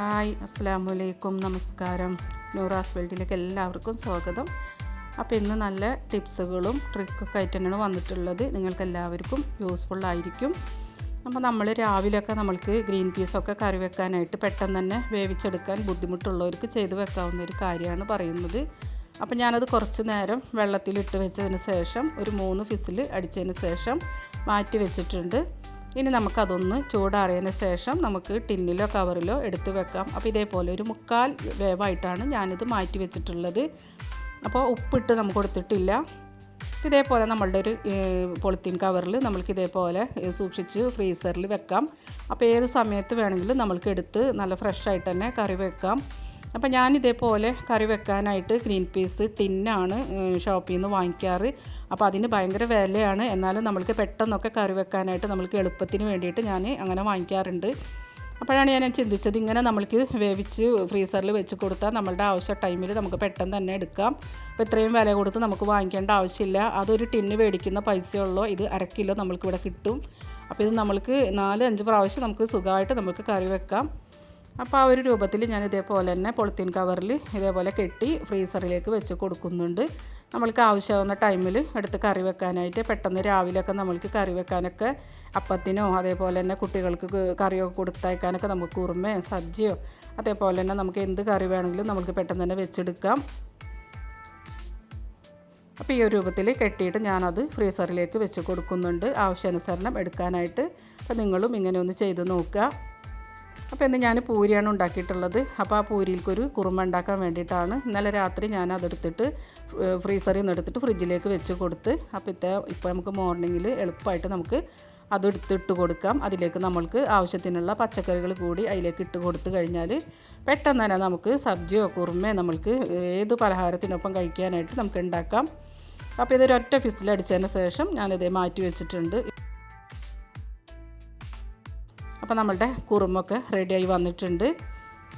Hi അസ്സലാമു അലൈക്കും നമസ്കാരം. നൂറാസ് വേൾഡിലേക്ക് എല്ലാവർക്കും സ്വാഗതം. അപ്പോൾ ഇന്ന് നല്ല ടിപ്സുകളും ട്രിക്കൊക്കെ ആയിട്ട് തന്നെയാണ് വന്നിട്ടുള്ളത്. നിങ്ങൾക്ക് എല്ലാവർക്കും യൂസ്ഫുൾ ആയിരിക്കും. അപ്പോൾ നമ്മൾ രാവിലെയൊക്കെ നമ്മൾക്ക് ഗ്രീൻ പീസൊക്കെ കറി വെക്കാനായിട്ട് പെട്ടെന്ന് തന്നെ വേവിച്ചെടുക്കാൻ ബുദ്ധിമുട്ടുള്ളവർക്ക് ചെയ്ത് വെക്കാവുന്ന ഒരു കാര്യമാണ് പറയുന്നത്. അപ്പോൾ ഞാനത് കുറച്ച് നേരം വെള്ളത്തിലിട്ട് വെച്ചതിന് ശേഷം ഒരു മൂന്ന് ഫിസിൽ അടിച്ചതിന് ശേഷം മാറ്റി വെച്ചിട്ടുണ്ട്. ഇനി നമുക്കതൊന്ന് ചൂടാറിയതിന് ശേഷം നമുക്ക് ടിന്നിലോ കവറിലോ എടുത്ത് വെക്കാം. അപ്പോൾ ഇതേപോലെ ഒരു മുക്കാൽ വേവായിട്ടാണ് ഞാനിത് മാറ്റി വെച്ചിട്ടുള്ളത്. അപ്പോൾ ഉപ്പിട്ട് നമുക്ക് കൊടുത്തിട്ടില്ല. ഇതേപോലെ നമ്മളുടെ ഒരു പൊളിത്തീൻ കവറിൽ നമ്മൾക്ക് ഇതേപോലെ സൂക്ഷിച്ച് ഫ്രീസറിൽ വെക്കാം. അപ്പോൾ ഏത് സമയത്ത് വേണമെങ്കിലും നമ്മൾക്ക് എടുത്ത് നല്ല ഫ്രഷ് ആയിട്ട് തന്നെ കറി വെക്കാം. അപ്പോൾ ഞാൻ ഇതേപോലെ കറി വെക്കാനായിട്ട് ഗ്രീൻ പീസ് ടിന്നാണ് ഷോപ്പിൽ നിന്ന് വാങ്ങിക്കാറ്. അപ്പോൾ അതിന് ഭയങ്കര വിലയാണ്. എന്നാലും നമ്മൾക്ക് പെട്ടെന്നൊക്കെ കറി വെക്കാനായിട്ട് നമ്മൾക്ക് എളുപ്പത്തിന് വേണ്ടിയിട്ട് ഞാൻ അങ്ങനെ വാങ്ങിക്കാറുണ്ട്. അപ്പോഴാണ് ഞാൻ ചിന്തിച്ചത് ഇങ്ങനെ നമ്മൾക്ക് വേവിച്ച് ഫ്രീസറിൽ വെച്ച് കൊടുത്താൽ നമ്മളുടെ ആവശ്യ ടൈമിൽ നമുക്ക് പെട്ടെന്ന് തന്നെ എടുക്കാം. അപ്പോൾ ഇത്രയും വില കൊടുത്ത് നമുക്ക് വാങ്ങിക്കേണ്ട ആവശ്യമില്ല. അതൊരു ടിന്ന് മേടിക്കുന്ന പൈസയുള്ളോ. ഇത് അര കിലോ നമ്മൾക്ക് ഇവിടെ കിട്ടും. അപ്പോൾ ഇത് നമ്മൾക്ക് നാല് അഞ്ച് പ്രാവശ്യം നമുക്ക് സുഖമായിട്ട് നമുക്ക് കറി വെക്കാം. അപ്പോൾ ആ ഒരു രൂപത്തിൽ ഞാൻ ഇതേപോലെ തന്നെ പൊളിത്തീൻ കവറിൽ ഇതേപോലെ കെട്ടി ഫ്രീസറിലേക്ക് വെച്ച് കൊടുക്കുന്നുണ്ട്. നമ്മൾക്ക് ആവശ്യമാവുന്ന ടൈമിൽ എടുത്ത് കറി വെക്കാനായിട്ട് പെട്ടെന്ന് രാവിലെയൊക്കെ നമ്മൾക്ക് കറി വെക്കാനൊക്കെ അപ്പത്തിനോ അതേപോലെ തന്നെ കുട്ടികൾക്ക് കറിയൊക്കെ കൊടുത്തയക്കാനൊക്കെ നമുക്ക് കുറുമയോ സജ്ജിയോ അതേപോലെ തന്നെ നമുക്ക് എന്ത് കറി വേണമെങ്കിലും നമുക്ക് പെട്ടെന്ന് തന്നെ വെച്ചെടുക്കാം. അപ്പോൾ ഈ ഒരു രൂപത്തിൽ കെട്ടിയിട്ട് ഞാനത് ഫ്രീസറിലേക്ക് വെച്ച് കൊടുക്കുന്നുണ്ട്. ആവശ്യാനുസരണം എടുക്കാനായിട്ട്. അപ്പോൾ നിങ്ങളും ഇങ്ങനെ ഒന്ന് ചെയ്ത് നോക്കുക. അപ്പോൾ ഇന്ന് ഞാൻ പൂരിയാണ് ഉണ്ടാക്കിയിട്ടുള്ളത്. അപ്പോൾ ആ പൂരിയിൽക്കൊരു കുറുമ ഉണ്ടാക്കാൻ വേണ്ടിയിട്ടാണ്. ഇന്നലെ രാത്രി ഞാൻ അതെടുത്തിട്ട് ഫ്രീസറിൽ നിന്ന് എടുത്തിട്ട് ഫ്രിഡ്ജിലേക്ക് വെച്ച് കൊടുത്ത് അപ്പോൾ ഇത്ത ഇപ്പോൾ നമുക്ക് മോർണിംഗിൽ എളുപ്പമായിട്ട് നമുക്ക് അത് എടുത്തിട്ട് കൊടുക്കാം. അതിലേക്ക് നമ്മൾക്ക് ആവശ്യത്തിനുള്ള പച്ചക്കറികൾ കൂടി അതിലേക്ക് ഇട്ട് കൊടുത്തു കഴിഞ്ഞാൽ പെട്ടെന്ന് തന്നെ നമുക്ക് സബ്ജിയോ കുറുമയോ നമ്മൾക്ക് ഏത് പലഹാരത്തിനൊപ്പം കഴിക്കാനായിട്ട് നമുക്ക് ഉണ്ടാക്കാം. അപ്പോൾ ഇതൊരു ഒറ്റ ഫിസിലടിച്ചതിന് ശേഷം ഞാനിത് മാറ്റി വെച്ചിട്ടുണ്ട്. അപ്പോൾ നമ്മളുടെ കുറുമൊക്കെ റെഡിയായി വന്നിട്ടുണ്ട്.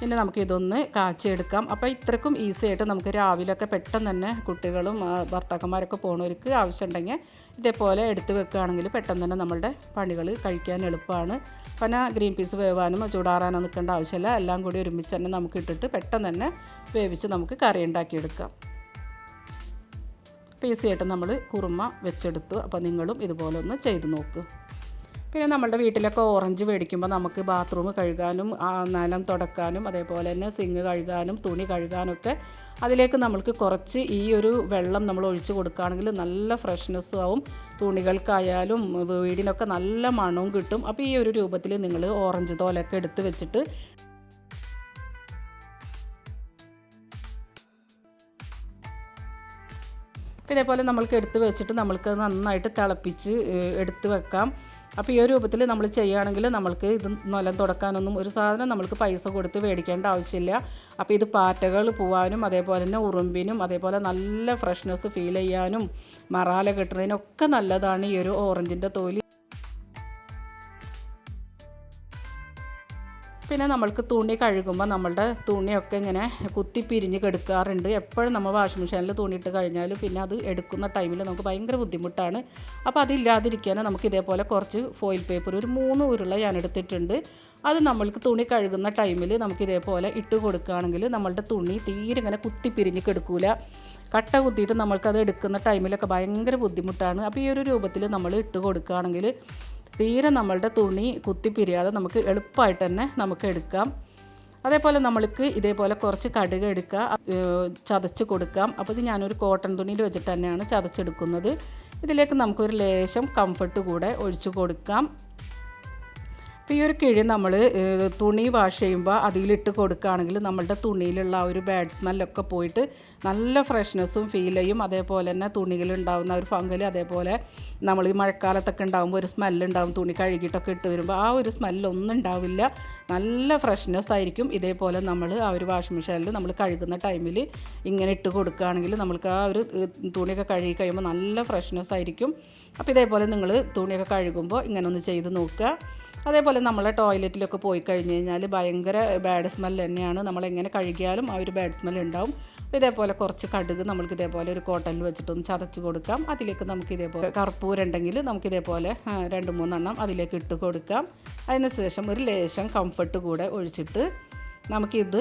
ഇനി നമുക്ക് ഇതൊന്ന് കാച്ചിയെടുക്കാം. അപ്പോൾ ഇത്രക്കും ഈസി ആയിട്ട് നമുക്ക് രാവിലെയൊക്കെ പെട്ടെന്ന് തന്നെ കുട്ടികളും ഭർത്താക്കന്മാരൊക്കെ പോകുന്നവർക്ക് ആവശ്യമുണ്ടെങ്കിൽ ഇതേപോലെ എടുത്ത് വെക്കുകയാണെങ്കിൽ പെട്ടെന്ന് തന്നെ നമ്മളുടെ പണികൾ കഴിക്കാൻ എളുപ്പമാണ്. പിന്നെ ഗ്രീൻ പീസ് വേവാനും ചൂടാറാനോ നിൽക്കേണ്ട ആവശ്യമില്ല. എല്ലാം കൂടി ഒരുമിച്ച് തന്നെ നമുക്ക് ഇട്ടിട്ട് പെട്ടെന്ന് തന്നെ വേവിച്ച് നമുക്ക് കറി ഉണ്ടാക്കിയെടുക്കാം. അപ്പോൾ ഈസി ആയിട്ട് നമ്മൾ കുറുമ വെച്ചെടുത്തു. അപ്പോൾ നിങ്ങളും ഇതുപോലെ ഒന്ന് ചെയ്ത് നോക്ക്. പിന്നെ നമ്മളുടെ വീട്ടിലൊക്കെ ഓറഞ്ച് മേടിക്കുമ്പോൾ നമുക്ക് ബാത്റൂം കഴുകാനും നിലം തുടക്കാനും അതേപോലെ തന്നെ സിങ് കഴുകാനും തുണി കഴുകാനൊക്കെ അതിലേക്ക് നമ്മൾക്ക് കുറച്ച് ഈ ഒരു വെള്ളം നമ്മൾ ഒഴിച്ച് കൊടുക്കുകയാണെങ്കിൽ നല്ല ഫ്രഷ്നെസ്സും ആവും. തുണികൾക്കായാലും വീടിനൊക്കെ നല്ല മണവും കിട്ടും. അപ്പോൾ ഈ ഒരു രൂപത്തിൽ നിങ്ങൾ ഓറഞ്ച് തോലൊക്കെ എടുത്ത് വെച്ചിട്ട് ഇതേപോലെ നമ്മൾക്ക് എടുത്ത് വെച്ചിട്ട് നമ്മൾക്ക് നന്നായിട്ട് തിളപ്പിച്ച് എടുത്ത് വെക്കാം. അപ്പോൾ ഈ ഒരു രൂപത്തിൽ നമ്മൾ ചെയ്യുകയാണെങ്കിൽ നമ്മൾക്ക് ഇത് നിലം തുടക്കാനൊന്നും ഒരു സാധനം നമ്മൾക്ക് പൈസ കൊടുത്ത് മേടിക്കേണ്ട ആവശ്യമില്ല. അപ്പോൾ ഇത് പാറ്റകൾ പോവാനും അതേപോലെ തന്നെ ഉറുമ്പിനും അതേപോലെ നല്ല ഫ്രഷ്നെസ് ഫീൽ ചെയ്യാനും മറാല കിട്ടുന്നതിനൊക്കെ നല്ലതാണ് ഈ ഒരു ഓറഞ്ചിന്റെ തോൽ. പിന്നെ നമ്മൾക്ക് തുണി കഴുകുമ്പോൾ നമ്മളുടെ തുണിയൊക്കെ ഇങ്ങനെ കുത്തി പിരിഞ്ഞ് കെടുക്കാറുണ്ട്. എപ്പോഴും നമ്മൾ വാഷിംഗ് മെഷീനിൽ തുണിയിട്ട് കഴിഞ്ഞാലും പിന്നെ അത് എടുക്കുന്ന ടൈമിൽ നമുക്ക് ഭയങ്കര ബുദ്ധിമുട്ടാണ്. അപ്പോൾ അതില്ലാതിരിക്കാൻ നമുക്ക് ഇതേപോലെ കുറച്ച് ഫോയിൽ പേപ്പർ ഒരു മൂന്ന് ഉരുള ഞാൻ എടുത്തിട്ടുണ്ട്. അത് നമ്മൾക്ക് തുണി കഴുകുന്ന ടൈമിൽ നമുക്ക് ഇതേപോലെ ഇട്ട് കൊടുക്കുകയാണെങ്കിൽ നമ്മളുടെ തുണി തീരെ ഇങ്ങനെ കുത്തി പിരിഞ്ഞ് കെടുക്കൂല. കട്ട കുത്തിയിട്ട് നമ്മൾക്കത് എടുക്കുന്ന ടൈമിലൊക്കെ ഭയങ്കര ബുദ്ധിമുട്ടാണ്. അപ്പോൾ ഈ ഒരു രൂപത്തിൽ നമ്മൾ ഇട്ട് കൊടുക്കുകയാണെങ്കിൽ തീരെ നമ്മളുടെ തുണി കുത്തിപ്പിരിയാതെ നമുക്ക് എളുപ്പമായിട്ട് തന്നെ നമുക്ക് എടുക്കാം. അതേപോലെ നമ്മൾക്ക് ഇതേപോലെ കുറച്ച് കടുക് എടുക്കുക ചതച്ച് കൊടുക്കാം. അപ്പോൾ ഇത് ഞാനൊരു കോട്ടൺ തുണിയിൽ വെച്ചിട്ട് തന്നെയാണ് ചതച്ചെടുക്കുന്നത്. ഇതിലേക്ക് നമുക്കൊരു ലേശം കംഫർട്ട് കൂടെ ഒഴിച്ചു കൊടുക്കാം. അപ്പോൾ ഈ ഒരു കിഴി നമ്മൾ തുണി വാഷ് ചെയ്യുമ്പോൾ അതിലിട്ട് കൊടുക്കുകയാണെങ്കിൽ നമ്മളുടെ തുണിയിലുള്ള ആ ഒരു ബാഡ് സ്മെല്ലൊക്കെ പോയിട്ട് നല്ല ഫ്രഷ്നെസ്സും ഫീൽ ചെയ്യും. അതേപോലെ തന്നെ തുണിയിലുണ്ടാവുന്ന ഒരു ഫംഗൽ അതേപോലെ നമ്മൾ ഈ മഴക്കാലത്തൊക്കെ ഉണ്ടാകുമ്പോൾ ഒരു സ്മെല്ലുണ്ടാവും തുണി കഴുകിയിട്ടൊക്കെ ഇട്ട് വരുമ്പോൾ ആ ഒരു സ്മെല്ലൊന്നും ഉണ്ടാവില്ല. നല്ല ഫ്രഷ്നെസ് ആയിരിക്കും. ഇതേപോലെ നമ്മൾ ആ ഒരു വാഷിംഗ് മെഷീനിൽ നമ്മൾ കഴുകുന്ന ടൈമിൽ ഇങ്ങനെ ഇട്ട് കൊടുക്കുകയാണെങ്കിൽ നമ്മൾക്ക് ആ ഒരു തുണിയൊക്കെ കഴുകി കഴിയുമ്പോൾ നല്ല ഫ്രഷ്നെസ് ആയിരിക്കും. അപ്പോൾ ഇതേപോലെ നിങ്ങൾ തുണിയൊക്കെ കഴുകുമ്പോൾ ഇങ്ങനെ ഒന്ന് ചെയ്ത് നോക്കുക. അതേപോലെ നമ്മളെ ടോയ്ലറ്റിലൊക്കെ പോയി കഴിഞ്ഞ് കഴിഞ്ഞാൽ ഭയങ്കര ബാഡ് സ്മെൽ തന്നെയാണ്. നമ്മൾ എങ്ങനെ കഴുകിയാലും ആ ഒരു ബാഡ് സ്മെൽ ഉണ്ടാവും. ഇതേപോലെ കുറച്ച് കടുക് നമ്മൾക്ക് ഇതേപോലെ ഒരു കോട്ടനിൽ വെച്ചിട്ടൊന്ന് ചതച്ച് കൊടുക്കാം. അതിലേക്ക് നമുക്ക് ഇതേപോലെ കർപ്പൂരുണ്ടെങ്കിൽ നമുക്ക് ഇതേപോലെ രണ്ട് മൂന്നെണ്ണം അതിലേക്ക് ഇട്ട് കൊടുക്കാം. അതിന് ശേഷം ഒരു ലേശം കംഫർട്ട് കൂടെ ഒഴിച്ചിട്ട് നമുക്കിത്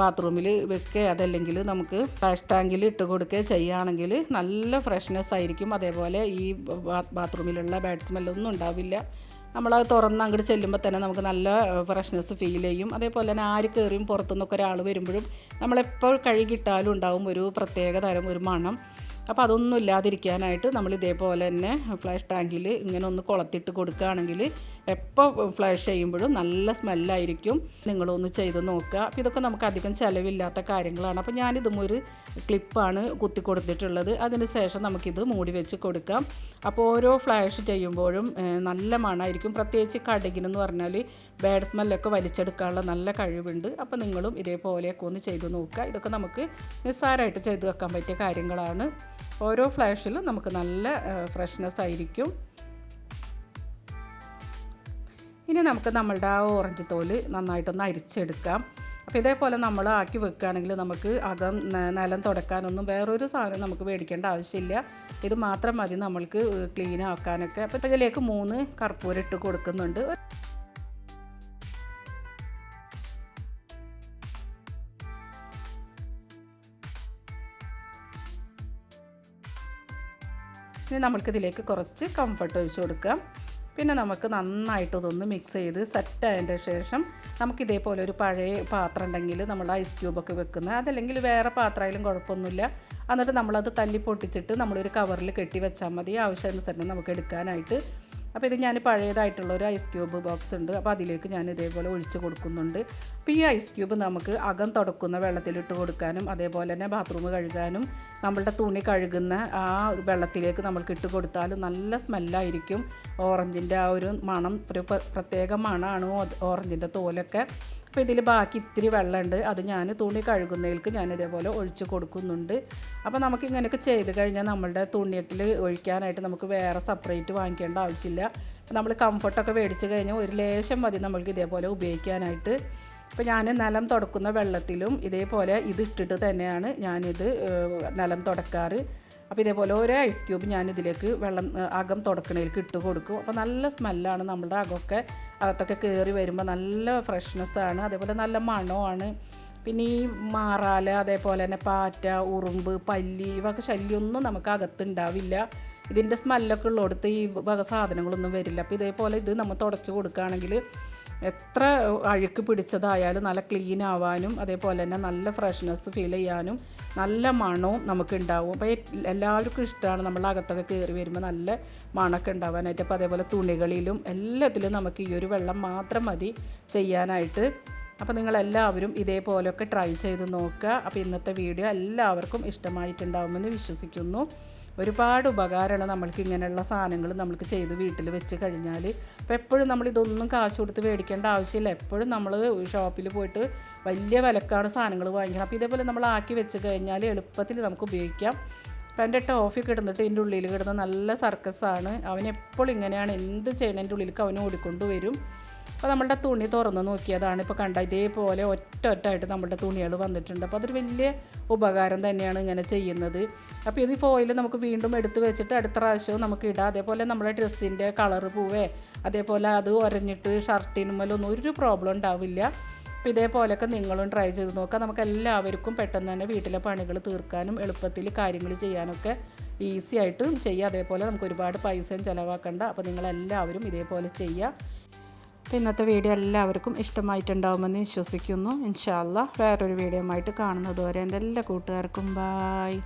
ബാത്റൂമിൽ വെക്കുക അതല്ലെങ്കിൽ നമുക്ക് ഫ്ലാഷ് ടാങ്കിൽ ഇട്ട് കൊടുക്കുക ചെയ്യുകയാണെങ്കിൽ നല്ല ഫ്രഷ്നെസ് ആയിരിക്കും. അതേപോലെ ഈ ബാത്റൂമിലുള്ള ബാഡ് സ്മെല്ലൊന്നും ഉണ്ടാവില്ല. നമ്മളത് തുറന്ന് അങ്ങോട്ട് ചെല്ലുമ്പോൾ തന്നെ നമുക്ക് നല്ല ഫ്രഷ്നെസ് ഫീൽ ചെയ്യും. അതേപോലെ തന്നെ ആര് കയറിയും പുറത്തുനിന്നൊക്കെ ഒരാൾ വരുമ്പോഴും നമ്മളെപ്പോൾ കഴുകിയിട്ടാലും ഉണ്ടാവും ഒരു പ്രത്യേക തരം ഒരു മണം. അപ്പോൾ അതൊന്നും ഇല്ലാതിരിക്കാനായിട്ട് നമ്മൾ ഇതേപോലെ തന്നെ ഫ്ലാഷ് ടാങ്കിൽ ഇങ്ങനെ ഒന്ന് കുളത്തിട്ട് കൊടുക്കുകയാണെങ്കിൽ എപ്പോൾ ഫ്ലാഷ് ചെയ്യുമ്പോഴും നല്ല സ്മെല്ലായിരിക്കും. നിങ്ങളൊന്ന് ചെയ്ത് നോക്കുക. അപ്പോൾ ഇതൊക്കെ നമുക്ക് അധികം ചിലവില്ലാത്ത കാര്യങ്ങളാണ്. അപ്പോൾ ഞാനിതും ഒരു ക്ലിപ്പാണ് കുത്തി കൊടുത്തിട്ടുള്ളത്. അതിന് ശേഷം നമുക്കിത് മൂടി വെച്ച് കൊടുക്കാം. അപ്പോൾ ഓരോ ഫ്ലാഷ് ചെയ്യുമ്പോഴും നല്ല മണമായിരിക്കും പ്രത്യേകിച്ച് കടുകിനെന്ന് പറഞ്ഞാൽ ബാഡ് സ്മെല്ലൊക്കെ വലിച്ചെടുക്കാനുള്ള നല്ല കഴിവുണ്ട്. അപ്പോൾ നിങ്ങളും ഇതേപോലെയൊക്കെ ഒന്ന് ചെയ്ത് നോക്കുക. ഇതൊക്കെ നമുക്ക് നിസ്സാരമായിട്ട് ചെയ്തു വെക്കാൻ പറ്റിയ കാര്യങ്ങളാണ്. ഓരോ ഫ്ലാഷിലും നമുക്ക് നല്ല ഫ്രഷ്നെസ് ആയിരിക്കും ഇനി നമുക്ക് നമ്മളുടെ ആ ഓറഞ്ച് തോൽ നന്നായിട്ടൊന്ന് അരിച്ചെടുക്കാം. അപ്പോൾ ഇതേപോലെ നമ്മൾ ആക്കി വെക്കുകയാണെങ്കിൽ നമുക്ക് അകം നിലം തുടക്കാനൊന്നും വേറൊരു സാധനം നമുക്ക് മേടിക്കേണ്ട ആവശ്യമില്ല. ഇത് മാത്രം മതി നമ്മൾക്ക് ക്ലീൻ ആക്കാനൊക്കെ. അപ്പോൾ ഇതിലേക്ക് മൂന്ന് കർപ്പൂരം ഇട്ട് കൊടുക്കുന്നുണ്ട്. ഇനി നമ്മൾക്കിതിലേക്ക് കുറച്ച് കംഫർട്ട് ഒഴിച്ച് കൊടുക്കാം. പിന്നെ നമുക്ക് നന്നായിട്ട് ഇതൊന്ന് മിക്സ് ചെയ്ത് സെറ്റ് ആയതിന്റെ ശേഷം നമുക്ക് ഇതേപോലെ ഒരു പഴയ പാത്രം ഉണ്ടെങ്കിൽ നമ്മൾ ഐസ് ക്യൂബൊക്കെ വെക്കുന്നത്. അതല്ലെങ്കിൽ വേറെ പാത്രമായാലും കുഴപ്പമൊന്നുമില്ല. എന്നിട്ട് നമ്മളത് തല്ലി പൊട്ടിച്ചിട്ട് നമ്മളൊരു കവറിൽ കെട്ടി വെച്ചാൽ മതി. ആവശ്യാനുസരണം നമുക്ക് എടുക്കാനായിട്ട് അപ്പോൾ ഇത് ഞാൻ പഴയതായിട്ടുള്ള ഒരു ഐസ് ക്യൂബ് ബോക്സ് ഉണ്ട്. അപ്പോൾ അതിലേക്ക് ഞാൻ ഇതേപോലെ ഒഴിച്ച് കൊടുക്കുന്നുണ്ട്. അപ്പോൾ ഈ ഐസ് ക്യൂബ് നമുക്ക് അകം തുടക്കുന്ന വെള്ളത്തിലിട്ട് കൊടുക്കാനും അതേപോലെ തന്നെ ബാത്റൂം കഴുകാനും നമ്മളുടെ തുണി കഴുകുന്ന ആ വെള്ളത്തിലേക്ക് നമ്മൾക്ക് ഇട്ട് കൊടുത്താൽ നല്ല സ്മെല്ലായിരിക്കും ഓറഞ്ചിന്റെ ആ ഒരു മണം ഒരു പ്രത്യേക മണമാണ് ഓറഞ്ചിന്റെ തോലൊക്കെ അപ്പോൾ ഇതിൽ ബാക്കി ഇത്തിരി വെള്ളമുണ്ട്. അത് ഞാൻ തുണി കഴുകുന്നതിൽക്ക് ഞാൻ ഇതേപോലെ ഒഴിച്ച് കൊടുക്കുന്നുണ്ട്. അപ്പോൾ നമുക്ക് ഇങ്ങനെയൊക്കെ ചെയ്ത് കഴിഞ്ഞാൽ നമ്മളുടെ തുണിയൊക്കെ ഒഴിക്കാനായിട്ട് നമുക്ക് വേറെ സെപ്പറേറ്റ് വാങ്ങിക്കേണ്ട ആവശ്യമില്ല. നമ്മൾ കംഫർട്ടൊക്കെ മേടിച്ച് കഴിഞ്ഞാൽ ഒരു ലേശം മതി നമ്മൾക്ക് ഇതേപോലെ ഉപയോഗിക്കാനായിട്ട്. അപ്പോൾ ഞാൻ നിലം തുടക്കുന്ന വെള്ളത്തിലും ഇതേപോലെ ഇത് ഇട്ടിട്ട് തന്നെയാണ് ഞാനിത് നിലം തുടക്കാറ്. അപ്പോൾ ഇതേപോലെ ഓരോ ഐസ് ക്യൂബ് ഞാൻ ഇതിലേക്ക് വെള്ളം അകം തുടക്കണയിലേക്ക് ഇട്ട് കൊടുക്കും. അപ്പോൾ നല്ല സ്മെല്ലാണ് നമ്മുടെ അകമൊക്കെ അകത്തൊക്കെ കയറി വരുമ്പോൾ നല്ല ഫ്രഷ്നെസ്സാണ് അതേപോലെ നല്ല മണമാണ് പിന്നെ ഈ മാറാല അതേപോലെ തന്നെ പാറ്റ ഉറുമ്പ് പല്ലി ഇവയൊക്കെ ശല്യമൊന്നും നമുക്ക് അകത്തുണ്ടാവില്ല. ഇതിന്റെ സ്മെല്ലൊക്കെ ഉള്ളിടത്ത് ഈ വക സാധനങ്ങളൊന്നും വരില്ല. അപ്പോൾ ഇതേപോലെ ഇത് നമ്മൾ തുടച്ച് കൊടുക്കുകയാണെങ്കിൽ എത്ര അഴുക്ക് പിടിച്ചതായാലും നല്ല ക്ലീൻ ആവാനും അതേപോലെ തന്നെ നല്ല ഫ്രഷ്നെസ് ഫീൽ ചെയ്യാനും നല്ല മണവും നമുക്ക് ഉണ്ടാവും അപ്പോൾ എല്ലാവർക്കും ഇഷ്ടമാണ് നമ്മൾ അകത്തൊക്കെ കയറി വരുമ്പോൾ നല്ല മണമൊക്കെ ഉണ്ടാവാനായിട്ട്. അപ്പോൾ അതേപോലെ തുണികളിലും എല്ലാത്തിലും നമുക്ക് ഈ ഒരു വെള്ളം മാത്രം മതി ചെയ്യാനായിട്ട്. അപ്പോൾ നിങ്ങളെല്ലാവരും ഇതേപോലെയൊക്കെ ട്രൈ ചെയ്ത് നോക്കുക. അപ്പോൾ ഇന്നത്തെ വീഡിയോ എല്ലാവർക്കും ഇഷ്ടമായിട്ടുണ്ടാവുമെന്ന് വിശ്വസിക്കുന്നു. ഒരുപാട് ഉപകാരമാണ് നമ്മൾക്ക് ഇങ്ങനെയുള്ള സാധനങ്ങൾ നമ്മൾക്ക് ചെയ്ത് വീട്ടിൽ വെച്ച് കഴിഞ്ഞാൽ. അപ്പോൾ എപ്പോഴും നമ്മൾ ഇതൊന്നും കാശ് കൊടുത്ത് മേടിക്കേണ്ട ആവശ്യമില്ല. എപ്പോഴും നമ്മൾ ഷോപ്പിൽ പോയിട്ട് വലിയ വിലക്കാണ് സാധനങ്ങൾ വാങ്ങിക്കണം അപ്പോൾ ഇതേപോലെ നമ്മൾ ആക്കി വെച്ച് കഴിഞ്ഞാൽ എളുപ്പത്തിൽ നമുക്ക് ഉപയോഗിക്കാം. അപ്പോൾ എന്റെ ടോഫി കിടന്നിട്ട് എന്റെ ഉള്ളിൽ കിടന്ന നല്ല സർക്കസാണ്. അവൻ എപ്പോഴും ഇങ്ങനെയാണ്. എന്ത് ചെയ്യണതിന്റെ ഉള്ളിലേക്ക് അവൻ ഓടിക്കൊണ്ട് വരും. അപ്പോൾ നമ്മളുടെ തുണി തുറന്ന് നോക്കിയതാണ്. ഇപ്പോൾ കണ്ട ഇതേപോലെ ഒറ്റ ഒറ്റായിട്ട് നമ്മളുടെ തുണികൾ വന്നിട്ടുണ്ട്. അപ്പോൾ അതൊരു വലിയ ഉപകാരം തന്നെയാണ് ഇങ്ങനെ ചെയ്യുന്നത്. അപ്പോൾ ഇത് ഫോയിൽ നമുക്ക് വീണ്ടും എടുത്ത് വെച്ചിട്ട് അടുത്ത പ്രാവശ്യവും നമുക്ക് ഇടാം. അതേപോലെ നമ്മുടെ ഡ്രസ്സിന്റെ കളർ പോവേ അതേപോലെ അത് ഒരഞ്ഞിട്ട് ഷർട്ടിനുമല്ലൊന്നും ഒരു പ്രോബ്ലം ഉണ്ടാവില്ല. അപ്പോൾ ഇതേപോലെയൊക്കെ നിങ്ങളും ട്രൈ ചെയ്ത് നോക്കാം. നമുക്ക് എല്ലാവർക്കും പെട്ടെന്ന് തന്നെ വീട്ടിലെ പണികൾ തീർക്കാനും എളുപ്പത്തിൽ കാര്യങ്ങൾ ചെയ്യാനൊക്കെ ഈസി ആയിട്ടും ചെയ്യുക അതേപോലെ നമുക്ക് ഒരുപാട് പൈസയും ചിലവാക്കണ്ട. അപ്പോൾ നിങ്ങളെല്ലാവരും ഇതേപോലെ ചെയ്യുക അപ്പോൾ ഇന്നത്തെ വീഡിയോ എല്ലാവർക്കും ഇഷ്ടമായിട്ടുണ്ടാവുമെന്ന് വിശ്വസിക്കുന്നു. ഇൻഷാല്ല വേറൊരു വീഡിയോ ആയിട്ട് കാണുന്നതുവരെ എന്റെ എല്ലാ കൂട്ടുകാർക്കും ബായ്